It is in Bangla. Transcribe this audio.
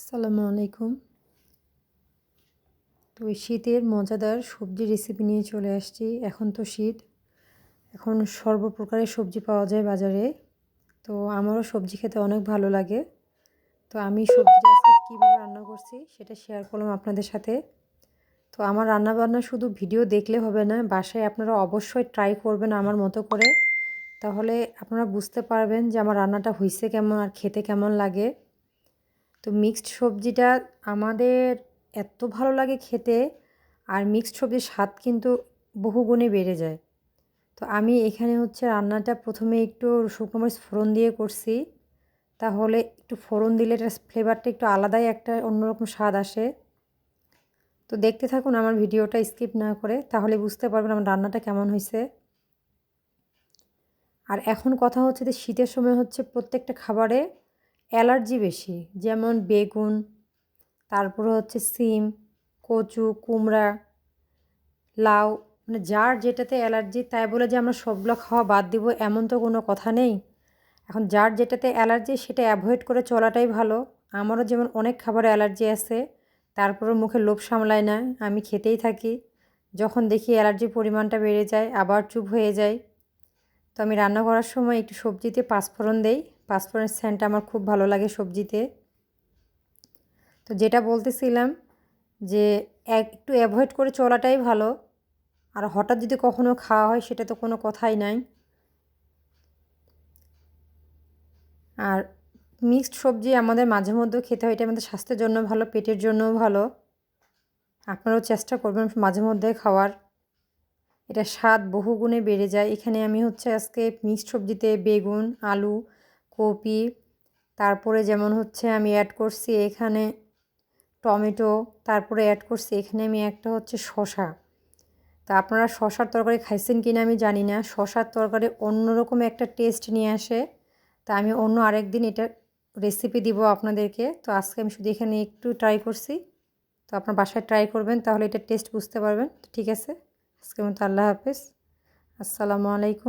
আসসালামু আলাইকুম। তো শীতের মজাদার সবজি রেসিপি নিয়ে চলে আসছি। এখন তো শীত। এখন সর্বপ্রকারের সবজি পাওয়া যায় বাজারে। তো আমারও সবজি খেতে অনেক ভালো লাগে। তো আমি সবজিটা আজকে কীভাবে রান্না করছি সেটা শেয়ার করলাম আপনাদের সাথে। তো আমার রান্না বান্না শুধু ভিডিও দেখলে হবে না, বাসায় আপনারা অবশ্যই ট্রাই করবেন আমার মতো করে। তাহলে আপনারা বুঝতে পারবেন যে আমার রান্নাটা হয়েছে কেমন আর খেতে কেমন লাগে। তো মিক্সড সবজিটা আমাদের এত ভালো লাগে খেতে, আর মিক্সড সবজির স্বাদ কিন্তু বহুগুণে বেড়ে যায়। তো আমি এখানে হচ্ছে রান্নাটা প্রথমে একটু শুকনো মরিচ ফোড়ন দিয়ে করছি। তাহলে একটু ফোড়ন দিলে এটা ফ্লেভারটা একটু আলাদাই একটা অন্যরকম স্বাদ আসে। তো দেখতে থাকুন আমার ভিডিওটা স্কিপ না করে, তাহলে বুঝতে পারবেন আমার রান্নাটা কেমন হয়েছে। আর এখন কথা হচ্ছে যে শীতের সময় হচ্ছে প্রত্যেকটা খাবারে অ্যালার্জি বেশি, যেমন বেগুন, তারপরে হচ্ছে সিম, কচু, কুমড়া, লাউ মানে যার যেটাতে অ্যালার্জি, তাই বলে যে আমরা সবগুলো খাওয়া বাদ দিব, এমন তো কোনো কথা নেই। এখন যার যেটাতে অ্যালার্জি, সেটা অ্যাভয়েড করে চলাটাই ভালো। আমারও যেমন অনেক খাবারে অ্যালার্জি আছে তারপরে মুখে লোভ সামলায় না, আমি খেতেই থাকি। যখন দেখি অ্যালার্জির পরিমাণটা বেড়ে যায়, আবার চুপ হয়ে যায় তো আমি রান্না করার সময় একটু সবজিতে পাঁচফোড়ন দেই পাঁচফোড়নের স্যান্টটা আমার খুব ভালো লাগে সবজিতে। তো যেটা বলতেছিলাম যে একটু অ্যাভয়েড করে চলাটাই ভালো। আর হঠাৎ যদি কখনও খাওয়া হয় সেটা তো কোনো কথাই নাই। আর মিক্সড সবজি আমাদের মাঝে মধ্যেও খেতে হয়, এটা আমাদের স্বাস্থ্যের জন্য ভালো, পেটের জন্যও ভালো। আপনারাও চেষ্টা করবেন মাঝে মধ্যে খাওয়ার। এটা স্বাদ বহুগুণে বেড়ে যায়। এখানে আমি হচ্ছে আজকে মিক্সড সবজিতে বেগুন, আলু কপি, তারপরে যেমন হচ্ছে আমি অ্যাড করছি এখানে টমেটো, তারপরে অ্যাড করছি এখানে আমি একটা হচ্ছে শশা তা আপনারা শশার তরকারি খাইছেন কি না আমি জানি না শশার তরকারি অন্যরকম একটা টেস্ট নিয়ে আসে। তা আমি অন্য আরেক দিন এটা রেসিপি দিব আপনাদেরকে। তো আজকে আমি শুধু এখানে একটু ট্রাই করছি। তো আপনার বাসায় ট্রাই করবেন, তাহলে এটা টেস্ট বুঝতে পারবেন। ঠিক আছে, আজকের মতো আল্লাহ হাফেজ। আসসালামু আলাইকুম।